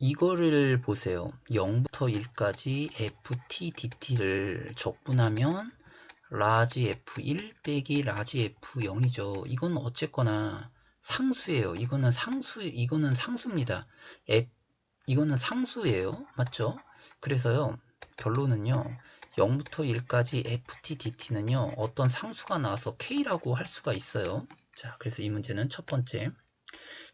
이거를 보세요. 0부터 1까지 ft dt를 적분하면 라지 f1 빼기 라지 f0이죠. 이건 어쨌거나 상수예요. 이거는 상수, 이거는 상수입니다. F, 이거는 상수예요. 맞죠? 그래서요, 결론은요, 0부터 1까지 ft dt는요, 어떤 상수가 나와서 k라고 할 수가 있어요. 자, 그래서 이 문제는 첫 번째,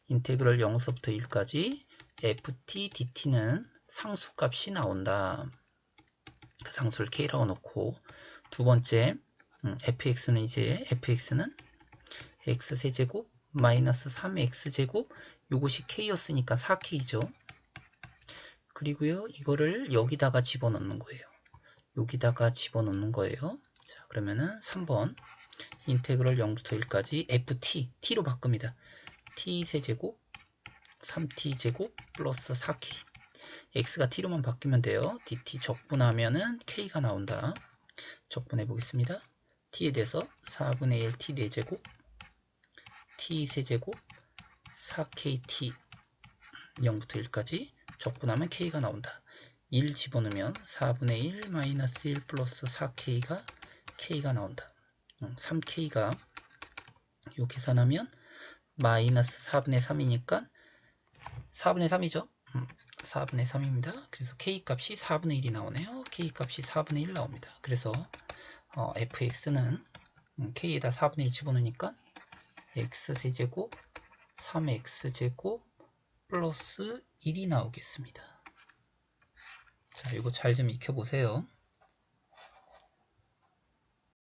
인테그럴 0부터 1까지 ft dt는 상수값이 나온다. 그 상수를 k라고 놓고 두 번째 음, fx는 이제 fx는 x 세제곱 마이너스 3x제곱 요것이 k였으니까 4k죠. 그리고요 이거를 여기다가 집어넣는 거예요. 여기다가 집어넣는 거예요. 자 그러면은 3번 인테그럴 0부터 1까지 ft t로 바꿉니다. t 세제곱 3t제곱 플러스 4k x가 t로만 바뀌면 돼요. dt 적분하면은 k가 나온다. 적분해 보겠습니다. t에 대해서 4분의 1 t 4제곱 t 세제곱 4kt 0부터 1까지 적분하면 k가 나온다. 1 집어넣으면 4분의 1 마이너스 1 플러스 4k가 k가 나온다. 3k가 요 계산하면 마이너스 4분의 3이니까 4분의 3이죠. 4분의 3입니다. 그래서 k 값이 4분의 1이 나오네요. k 값이 4분의 1 나옵니다. 그래서 어, fx는 k에다 4분의 1 집어넣으니까 x세제곱 3x제곱 플러스 1이 나오겠습니다. 자, 이거 잘 좀 익혀보세요.